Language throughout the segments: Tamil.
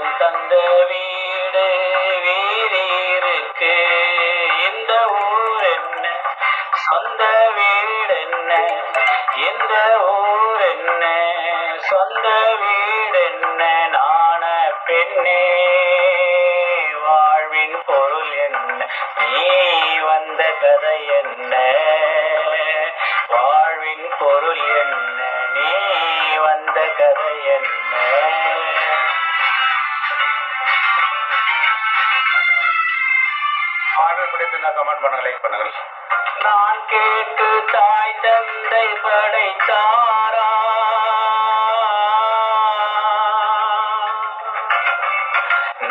தெய்வம் தந்த வீடு வீரீருக்கு இந்த ஊர் என்ன? சொந்த வீடு என்ன? இந்த ஊர் என்ன? சொந்த வீடு என்ன? நாண பெண்ணே வாழ்வின் பொருள் என்ன? நீ வந்த கதை என்ன? வாழ்வின் பொருள் என்ன? நீ வந்த கதை என்ன? பாடல் பிடித்திருந்தா கமெண்ட் பண்ணுங்க லைக் பண்ணுங்க. நான் கேட்டு தாய் தந்தை படைத்தாரா?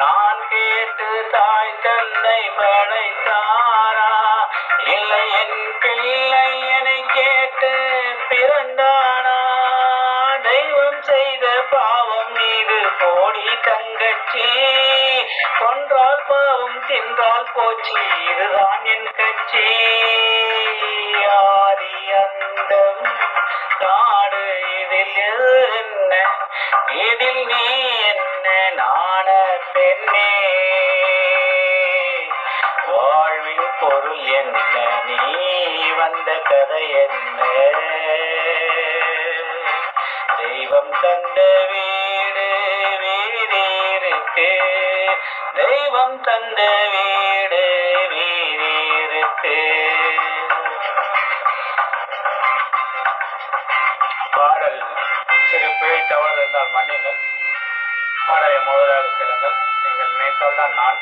நான் கேட்டு தாய் தந்தை படைத்தாரா? இல்லை என் பிள்ளை என கேட்டு பிறந்தானா? தெய்வம் செய்த பாவம் மீது போடி தங்கச்சி. கொன்றால் சென்றால் போச்சு இதுதான் என் கட்சி. ஆதி அந்தம். காடு இதில் என்ன? இதில் நீ என்ன? நாண பெண்ணே. வாழ்வின் பொருள் என்ன? நீ வந்த கதை என்ன? தெய்வம் தந்த தெய்வம் தந்த வீடு வீடிருக்கு பாடல் சிறு பிழை தவறு இருந்தால் மன்னிங்கள் பாடலை முதலாக கேளுங்கள். நீங்கள் நினைத்தால் தான் நான்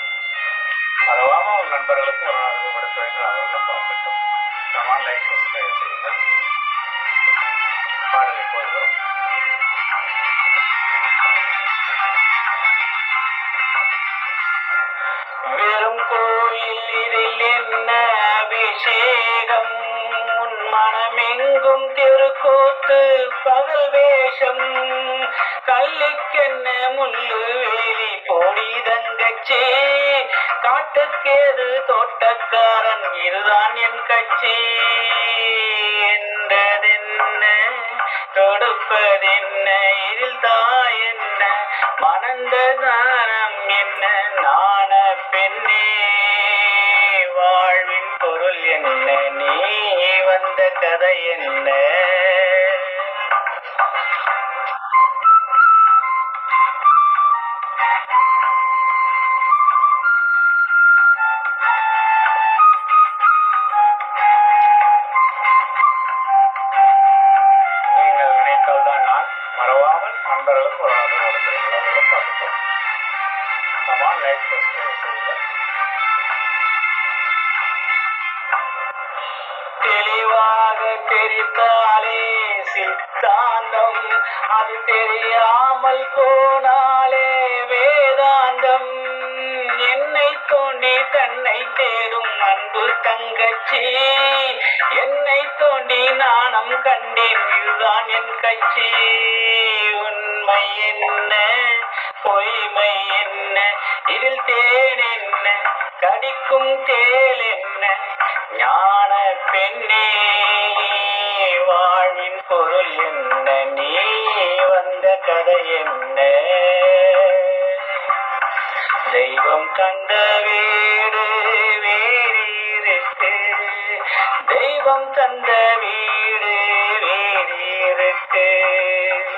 மறவாமல் உங்கள் நண்பர்களுக்கும் ஒரு நாள் கொடுக்க வேண்டும் அவர்களும் பார்க்கட்டும். கமான் லைக் சப்ஸ்கிரைப் செய்யுங்கள். பாடலை வெறும் கோயில் இதில் என்ன அபிஷேகம்? உன் மனமெங்கும் திருக்கோத்து பகல் வேஷம். கல்லுக்கென்ன முள்ளு வேலி போடி தங்கச்சி காட்டுக்கேது தோட்டக்காரன் இதுதான் என் கட்சி. என்றதென்ன? தொடுப்பதென்ன? இதில் தாய் என்ன? மணந்த தானம் என்ன? நான் பெண்ணே வாழ்வின் பொருள் என்ன? நீ வந்த கதை என்ன? லைக் தெளிவாக தெரிந்தாலே சித்தாந்தம். அது தெரியாமல் போனாலே வேதாந்தம். என்னை தோண்டி தன்னை தேடும் அன்பு தங்கச்சி. என்னை தோண்டி நாணம் கண்டேன் இதுதான் என் கட்சி. இதில் தேன் என்ன கடிக்கும் தேல் என்ன ஞான பெண்ணே வாழ்வின் பொருள் என்ன? நீ வந்த கதை என்ன? தெய்வம் கண்ட வீடு வேறிருக்கு தெய்வம் தந்த வீடு